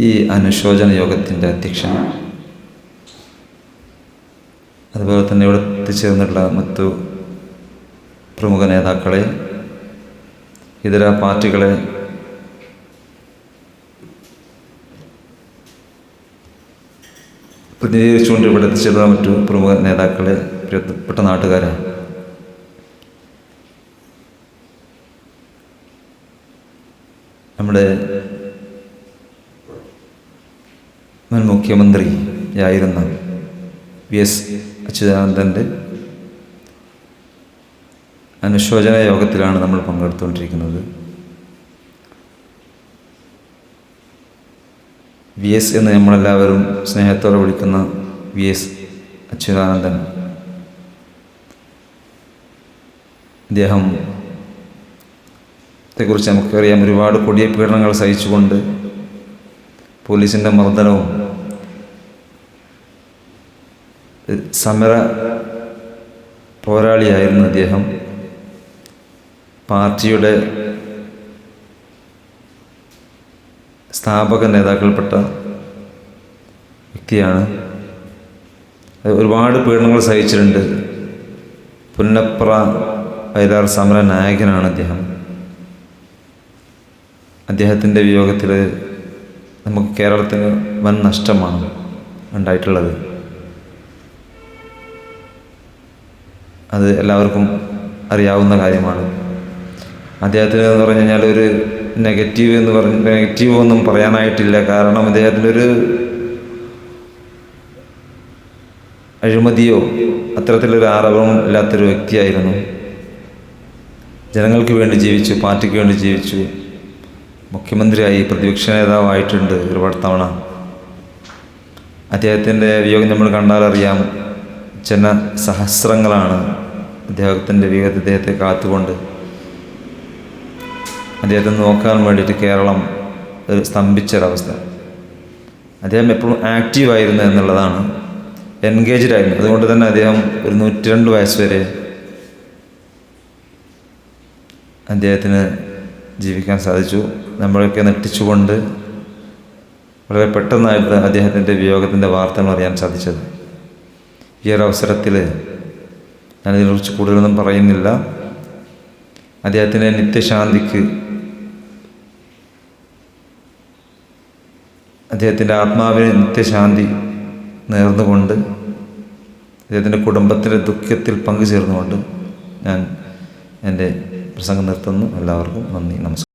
ഈ അനുശോചന യോഗത്തിന്റെ അധ്യക്ഷൻ അതുപോലെ തന്നെ ഇവിടെ എത്തിച്ചേർന്നിട്ടുള്ള മറ്റു പ്രമുഖ നേതാക്കളെ ഇതര പാർട്ടികളെ പ്രതിനിധീകരിച്ചുകൊണ്ട് ഇവിടെ എത്തിച്ചേർന്ന മറ്റു പ്രമുഖ നേതാക്കളെ പ്രിയപ്പെട്ട നാട്ടുകാരെ നമ്മുടെ മുഖ്യമന്ത്രിയായിരുന്ന വി എസ് അച്യുതാനന്ദന്റെ അനുശോചന യോഗത്തിലാണ് നമ്മൾ പങ്കെടുത്തുകൊണ്ടിരിക്കുന്നത്. വി എസ് എന്ന് നമ്മളെല്ലാവരും സ്നേഹത്തോടെ വിളിക്കുന്ന വി എസ് അച്യുതാനന്ദൻ. അദ്ദേഹം ത്തെക്കുറിച്ച് നമുക്കറിയാം. ഒരുപാട് കൊടിയ പീഡനങ്ങൾ സഹിച്ചുകൊണ്ട് പോലീസിന്റെ മർദ്ദനവും സമര പോരാളിയായിരുന്നു അദ്ദേഹം. പാർട്ടിയുടെ സ്ഥാപക നേതാക്കൾപ്പെട്ട വ്യക്തിയാണ്. ഒരുപാട് പീഡനങ്ങൾ സഹിച്ചിട്ടുണ്ട്. പുന്നപ്ര വയലാർ സമര നായകനാണ് അദ്ദേഹം. അദ്ദേഹത്തിന്റെ വിയോഗത്തിൽ നമുക്ക് കേരളത്തിന് വൻ നഷ്ടമാണ് ഉണ്ടായിട്ടുള്ളത്. അത് എല്ലാവർക്കും അറിയാവുന്ന കാര്യമാണ്. അദ്ദേഹത്തിന് എന്ന് പറഞ്ഞു കഴിഞ്ഞാൽ ഒരു നെഗറ്റീവ് എന്ന് പറഞ്ഞ് നെഗറ്റീവ് ഒന്നും പറയാനായിട്ടില്ല. കാരണം അദ്ദേഹത്തിനൊരു അഴിമതിയോ അത്തരത്തിലൊരു ആറവവും ഇല്ലാത്തൊരു വ്യക്തിയായിരുന്നു. ജനങ്ങൾക്ക് വേണ്ടി ജീവിച്ചു പാർട്ടിക്ക് വേണ്ടി ജീവിച്ചു. മുഖ്യമന്ത്രിയായി പ്രതിപക്ഷ നേതാവായിട്ടുണ്ട് ഒരുപാട് തവണ. അദ്ദേഹത്തിന്റെ വിയോഗം നമ്മൾ കണ്ടാലറിയാം ജന സഹസ്രങ്ങളാണ് അദ്ദേഹത്തിന്റെ വിയോഗത്തെ അദ്ദേഹത്തെ കാത്തുകൊണ്ട് അദ്ദേഹത്തെ നോക്കാൻ വേണ്ടിയിട്ട് കേരളം ഒരു സ്തംഭിച്ചൊരവസ്ഥ. അദ്ദേഹം എപ്പോഴും ആക്റ്റീവായിരുന്നു എന്നുള്ളതാണ് എൻഗേജ്ഡ് ആയിരുന്നു. അതുകൊണ്ട് തന്നെ അദ്ദേഹം ഒരു നൂറ്റി രണ്ട് വയസ്സ് വരെ അദ്ദേഹത്തിന് ജീവിക്കാൻ സാധിച്ചു. നമ്മളൊക്കെ നെട്ടിച്ചുകൊണ്ട് വളരെ പെട്ടെന്നായിരുന്നു അദ്ദേഹത്തിന്റെ വിയോഗത്തിന്റെ വാർത്തകൾ അറിയാൻ സാധിച്ചത്. ഈ ഒരു അവസരത്തിൽ ഞാനിതിനെക്കുറിച്ച് കൂടുതലൊന്നും പറയുന്നില്ല. അദ്ദേഹത്തിന്റെ നിത്യശാന്തിക്ക് അദ്ദേഹത്തിന്റെ ആത്മാവിന് നിത്യശാന്തി നേർന്നുകൊണ്ട് അദ്ദേഹത്തിന്റെ കുടുംബത്തിന്റെ ദുഃഖത്തിൽ പങ്കുചേർന്നുകൊണ്ട് ഞാൻ എന്റെ പ്രസംഗം നിർത്തുന്നു. എല്ലാവർക്കും നന്ദി. നമസ്കാരം.